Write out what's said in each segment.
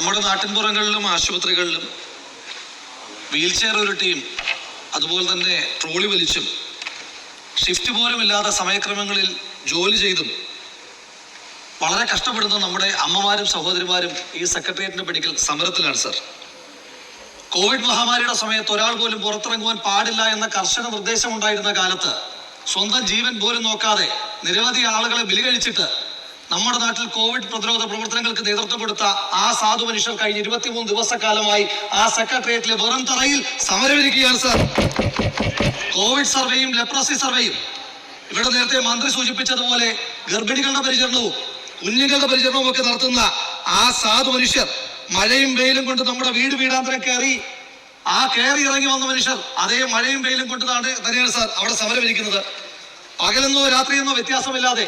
നമ്മുടെ നാട്ടിൻപുറങ്ങളിലും ആശുപത്രികളിലും wheel chair team അതുപോലെ തന്നെ ട്രോളി വലിച്ചും ഷിഫ്റ്റ് പോലും സമയക്രമങ്ങളിൽ ജോലി ചെയ്തും വളരെ കഷ്ടപ്പെടുന്ന നമ്മുടെ അമ്മമാരും സഹോദരിമാരും ഈ സെക്രട്ടേറിയറ്റിന്റെ പിടിക്കൽ സമരത്തിലാണ് സർ കോവിഡ് മഹാമാരിയുടെ സമയത്ത് ഒരാൾ പോലും പുറത്തിറങ്ങുവാൻ പാടില്ല എന്ന കർശന നിർദ്ദേശം ഉണ്ടായിരുന്ന കാലത്ത് സ്വന്തം ജീവൻ പോലും നോക്കാതെ നിരവധി ആളുകളെ ബലി കഴിച്ചിട്ട് നമ്മുടെ നാട്ടിൽ കോവിഡ് പ്രതിരോധ പ്രവർത്തനങ്ങൾക്ക് നേതൃത്വം കൊടുത്ത ആ സാധു മനുഷ്യർ കഴിഞ്ഞ ഇരുപത്തിമൂന്ന് ദിവസക്കാലമായി ആ സെക്രട്ടേറിയറ്റിലെ വെറും തറയിൽ സമരമിരിക്കുകയാണ് സർ. കോവിഡ് സർവേയും ലെപ്രസി സർവേയും. ഇവിടെ നേരത്തെ മന്ത്രി സൂചിപ്പിച്ചതുപോലെ ഗർഭിണികളുടെ പരിചരണവും കുഞ്ഞുങ്ങളുടെ പരിചരണവും ഒക്കെ നടത്തുന്ന ആ സാധു മനുഷ്യർ മഴയും വെയിലും കൊണ്ട് നമ്മുടെ വീട് വീടാന്തരം കയറി ആ കയറി ഇറങ്ങി വന്ന മനുഷ്യർ അതേ മഴയും വെയിലും കൊണ്ട് തന്നെയാണ് സാർ അവിടെ സമരം ഇരിക്കുന്നത് പകലെന്നോ രാത്രിയെന്നോ വ്യത്യാസമില്ലാതെ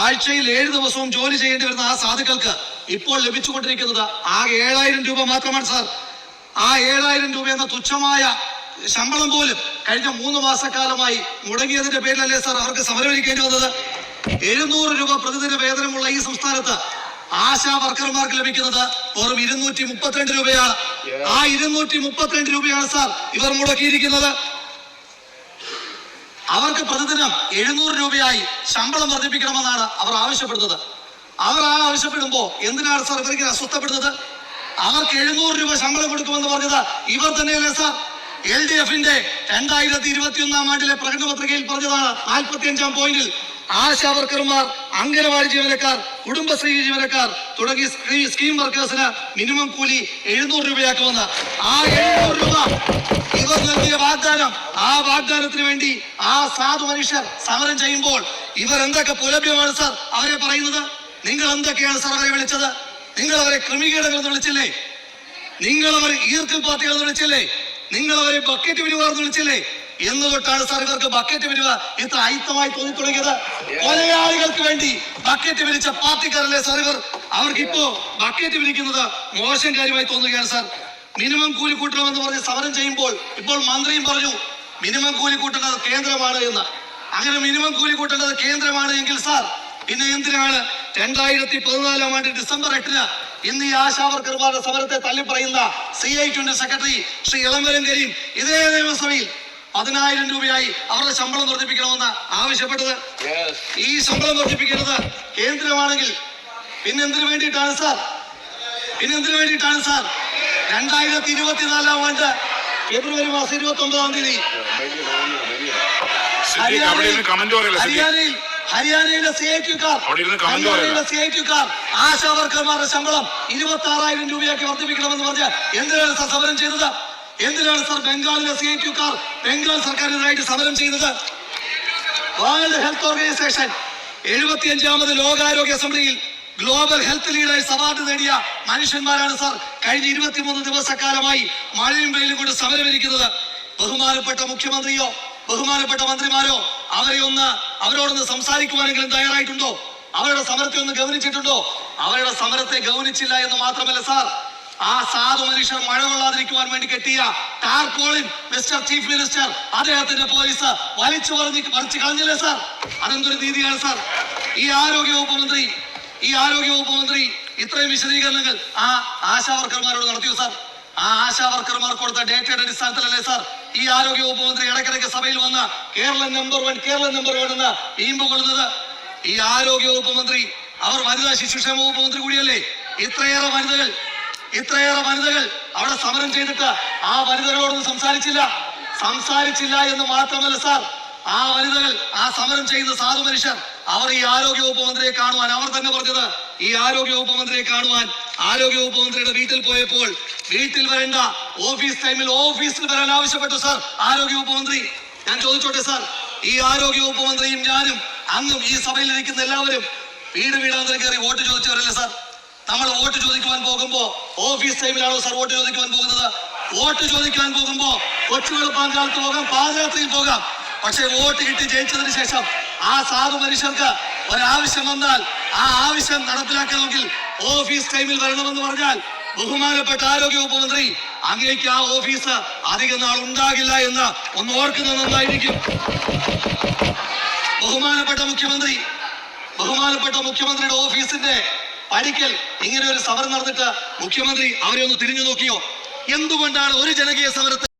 ആഴ്ചയിൽ ഏഴ് ദിവസവും ജോലി ചെയ്യേണ്ടി വരുന്ന ആ സാധുക്കൾക്ക് ഇപ്പോൾ ലഭിച്ചുകൊണ്ടിരിക്കുന്നത് ആകെ ഏഴായിരം രൂപ മാത്രമാണ് സാർ. ആ ഏഴായിരം രൂപ എന്ന തുച്ഛമായ ശമ്പളം പോലും കഴിഞ്ഞ മൂന്ന് മാസക്കാലമായി മുടങ്ങിയതിന്റെ പേരിലല്ലേ സാർ അവർക്ക് സമരമിരിക്കേണ്ടി വന്നത്? എഴുന്നൂറ് രൂപ പ്രതിദിന വേതനമുള്ള ഈ സംസ്ഥാനത്ത് ആശാ വർക്കർമാർക്ക് ലഭിക്കുന്നത് വെറും ഇരുന്നൂറ്റി മുപ്പത്തിരണ്ട് രൂപയാണ്. ആ ഇരുന്നൂറ്റി മുപ്പത്തിരണ്ട് രൂപയാണ് സാർ ഇവർ മുടക്കിയിരിക്കുന്നത്. അവർക്ക് പ്രതിദിനം എഴുന്നൂറ് രൂപയായി ശമ്പളം വർദ്ധിപ്പിക്കണമെന്നാണ് അവർ ആവശ്യപ്പെടുന്നത്. അവർ ആ ആവശ്യപ്പെടുമ്പോ എന്തിനാണ് സാർ ഇവർക്ക് അസ്വസ്ഥപ്പെടുന്നത്? അവർക്ക് എഴുന്നൂറ് രൂപ ശമ്പളം കൊടുക്കുമെന്ന് പറഞ്ഞത് ഇവർ തന്നെയല്ലേ സാർ? എൽ ഡി എഫിന്റെ രണ്ടായിരത്തി ഇരുപത്തി ഒന്നാം ആണ്ടിലെ പ്രകടന പത്രികയിൽ പറഞ്ഞതാണ് നാൽപ്പത്തി അഞ്ചാം പോയിന്റിൽ ആശാ വർക്കർമാർ അംഗനവാടി ജീവനക്കാർ കുടുംബശ്രീ ജീവനക്കാർ തുടങ്ങി സ്ത്രീ സ്കീം വർക്കേഴ്സിന് മിനിമം കൂലി എഴുന്നൂറ് രൂപയാക്കുമെന്ന് ആ എഴുന്നൂറ് രൂപ ഇവർ നൽകിയ വാഗ്ദാനം ആ വാഗ്ദാനത്തിന് വേണ്ടി ആ സാധു മനുഷ്യർ സമരം ചെയ്യുമ്പോൾ ഇവർ എന്തൊക്കെ പുലഭ്യമാണ് സർ? അവരെ പറയുന്നത്? നിങ്ങൾ എന്തൊക്കെയാണ് സാർ അവരെ വിളിച്ചത്? നിങ്ങൾ അവരെ ക്രമീകരണങ്ങൾ എന്ന് വിളിച്ചില്ലേ? നിങ്ങൾ അവരെ ഈർക്കിൽ പാർട്ടികൾ എന്ന് വിളിച്ചില്ലേ? നിങ്ങൾ അവരെ ബക്കറ്റ് പിരിവാർ എന്ന് വിളിച്ചില്ലേ? എന്ന് തൊട്ടാണ് സാർ ഇവർക്ക് ബക്കറ്റ് വരിക ഇത്ര അയിത്തമായി തോന്നി തുടങ്ങിയത് കൊലയാളികൾക്ക് വേണ്ടി ബക്കറ്റ് വിരിച്ച പാർട്ടിക്കാരല്ലേ സാർ ഇവർ അവർക്ക് ഇപ്പോ ബക്കറ്റ് വിരിക്കുന്നത് മോശം കാര്യമായി തോന്നുകയാണ് സാർ. മിനിമം കൂലി കൂട്ടണമെന്ന് പറഞ്ഞ് സമരം ചെയ്യുമ്പോൾ ഇപ്പോൾ മന്ത്രിയും പറഞ്ഞു മിനിമം കൂലി കൂട്ടേണ്ടത് കേന്ദ്രമാണ് എന്ന്. അങ്ങനെ മിനിമം കൂലി കൂട്ടേണ്ടത് കേന്ദ്രമാണ് എങ്കിൽ സാർ പിന്നെ എന്തിനാണ് രണ്ടായിരത്തി പതിനാലാം ആണ്ട് ഡിസംബർ എട്ടിന് ഇന്ന് ഈ ആശാവർക്കർമാരുടെ സമരത്തെ തള്ളിപ്പറയുന്ന സി ഐ ട്വന്റി സെക്രട്ടറി ശ്രീ ഇളംവരം കരീം ഇതേ നിയമസഭയിൽ പതിനായിരം രൂപയായി അവരുടെ ശമ്പളം വർദ്ധിപ്പിക്കണമെന്ന് ആവശ്യപ്പെട്ടത്. ഈ ശമ്പളം വർദ്ധിപ്പിക്കുന്നത് കേന്ദ്രമാണെങ്കിൽ പിന്നെന്തിനു വേണ്ടിയിട്ടാണ് സാർ? പിന്നെന്തിനു വേണ്ടിയിട്ടാണ് സാർ? രണ്ടായിരത്തി ഇരുപത്തിനാലാം ആണ്ട് ഫെബ്രുവരി മാസം ഇരുപത്തി ഒമ്പതാം തീയതി ഹരിയാനയിൽ ഹരിയാനയിലെ സി ഐ ടിക്കാർ ഹരിയാനയിലെ സി ഐ ടിക്കാർ ആശാ വർക്കർമാരുടെ ശമ്പളം ഇരുപത്തി ആറായിരം രൂപയാക്കി വർദ്ധിപ്പിക്കണമെന്ന് പറഞ്ഞ് എന്തിനാണ് സസമരം സമരം ചെയ്തത്? എന്തിനാണ് സാർ ബംഗാളിലെ സി ഐ ടിക്കാർ ബംഗാൾ സർക്കാരിനെതിരായിട്ട് സമരം ചെയ്തത് വേൾഡ് ഹെൽത്ത് ഓർഗനൈസേഷൻ എഴുപത്തിയഞ്ചാമത് ലോകാരോഗ്യ അസംബ്ലിയിൽ ഗ്ലോബൽ ഹെൽത്ത് ലീഡേഴ്സ് അവാർഡ് നേടിയ മനുഷ്യന്മാരാണ് സാർ കഴിഞ്ഞ ഇരുപത്തിമൂന്ന് ദിവസക്കാലമായി മഴയും വെയിലും കൊണ്ട് സമരമിരിക്കുന്നത്. ബഹുമാനപ്പെട്ട മുഖ്യമന്ത്രിയോ ബഹുമാനപ്പെട്ട മന്ത്രിമാരോ അവരെ ഒന്ന് അവരോടൊന്ന് സംസാരിക്കുവാനെങ്കിലും തയ്യാറായിട്ടുണ്ടോ? അവരുടെ സമരത്തെ ഒന്ന് ഗൗനിച്ചിട്ടുണ്ടോ? അവരുടെ സമരത്തെ ഗൗനിച്ചില്ല എന്ന് മാത്രമല്ല സാർ ആ സാധു മനുഷ്യർ മഴ കൊള്ളാതിരിക്കുവാൻ വേണ്ടി കെട്ടിയ ടാർപോളിൻ മിസ്റ്റർ ചീഫ് മിനിസ്റ്റർ അദ്ദേഹത്തിന്റെ പോലീസ് വലിച്ചു പറഞ്ഞ് പറിച്ചു കളഞ്ഞില്ലേ സാർ? അതെന്തൊരു രീതിയാണ് സാർ? ഈ ആരോഗ്യ വകുപ്പ് മന്ത്രി ഈ ആരോഗ്യ വകുപ്പ് മന്ത്രി ഇത്രയും വിശദീകരണങ്ങൾ ആ ആശാ വർക്കർമാരോട് നടത്തിയോ സാർ? ആ ആശാ വർക്കർമാർ കൊടുത്ത ഡേറ്റയുടെ അടിസ്ഥാനത്തിലല്ലേ സാർ? ഈ ആരോഗ്യ വകുപ്പ് മന്ത്രി ഇടയ്ക്കിടയ്ക്ക് സഭയിൽ വന്ന Kerala number one Kerala number one എന്ന് വീമ്പ് കൊള്ളുന്നത്. ഈ ആരോഗ്യ വകുപ്പ് മന്ത്രി അവർ വനിതാ ശിശുക്ഷേമ വകുപ്പ് മന്ത്രി കൂടിയല്ലേ? ഇത്രയേറെ വനിതകൾ ഇത്രയേറെ വനിതകൾ അവിടെ സമരം ചെയ്തിട്ട് ആ വനിതകളോടൊന്നും സംസാരിച്ചില്ല. സംസാരിച്ചില്ല എന്ന് മാത്രമല്ല സാർ ആ വനിതകൾ ആ സമരം ചെയ്യുന്ന സാധു മനുഷ്യർ അവർ ഈ ആരോഗ്യ വകുപ്പ് മന്ത്രിയെ കാണുവാൻ അവർ തന്നെ പറഞ്ഞത് ഈ ആരോഗ്യ വകുപ്പ് മന്ത്രിയെ കാണുവാൻ. ആരോഗ്യ വകുപ്പ് മന്ത്രിയുടെ വീട്ടിൽ പോയപ്പോൾ വീട്ടിൽ വരേണ്ട ഓഫീസ് ടൈമിൽ ഓഫീസിൽ വരാൻ ആവശ്യപ്പെട്ടു സാർ ആരോഗ്യ വകുപ്പ് മന്ത്രി. ഞാൻ ചോദിച്ചോട്ടെ സാർ ഈ ആരോഗ്യ വകുപ്പ് മന്ത്രിയും ഞാനും അന്നും ഈ സഭയിൽ ഇരിക്കുന്ന എല്ലാവരും വീട് വീടാന്തരം കയറി വോട്ട് ചോദിച്ചവരല്ലേ സാർ? നമ്മൾ വോട്ട് ചോദിക്കുവാൻ പോകുമ്പോ ഓഫീസ് ടൈമിലാണോ സർ വോട്ട് ചോദിക്കുവാൻ പോകുന്നത്? വോട്ട് ചോദിക്കാൻ പോകുമ്പോ കൊച്ചു കാലത്ത് പോകാം പാദയാത്രയിൽ പോകാം. പക്ഷെ വോട്ട് കിട്ടി ജയിച്ചതിന് ശേഷം ആ സാധു മനുഷ്യർക്ക് ഒരാവശ്യം വന്നാൽ ആ ആവശ്യം നടപ്പിലാക്കണമെങ്കിൽ ഓഫീസ് ടൈമിൽ വരണമെന്ന് പറഞ്ഞാൽ ബഹുമാനപ്പെട്ട ആരോഗ്യ വകുപ്പ് മന്ത്രി അങ്ങേക്ക് ആ ഓഫീസ് അധികം നാൾ ഉണ്ടാകില്ല എന്ന് ഒന്ന് ഓർക്കുന്നത് നന്നായിരിക്കും. ബഹുമാനപ്പെട്ട മുഖ്യമന്ത്രി ബഹുമാനപ്പെട്ട മുഖ്യമന്ത്രിയുടെ ഓഫീസിന്റെ പഠിക്കൽ ഇങ്ങനെ ഒരു സമരം നടന്നിട്ട് മുഖ്യമന്ത്രി അവരെ ഒന്ന് തിരിഞ്ഞു നോക്കിയോ? എന്തുകൊണ്ടാണ് ഒരു ജനകീയ സമരത്തെ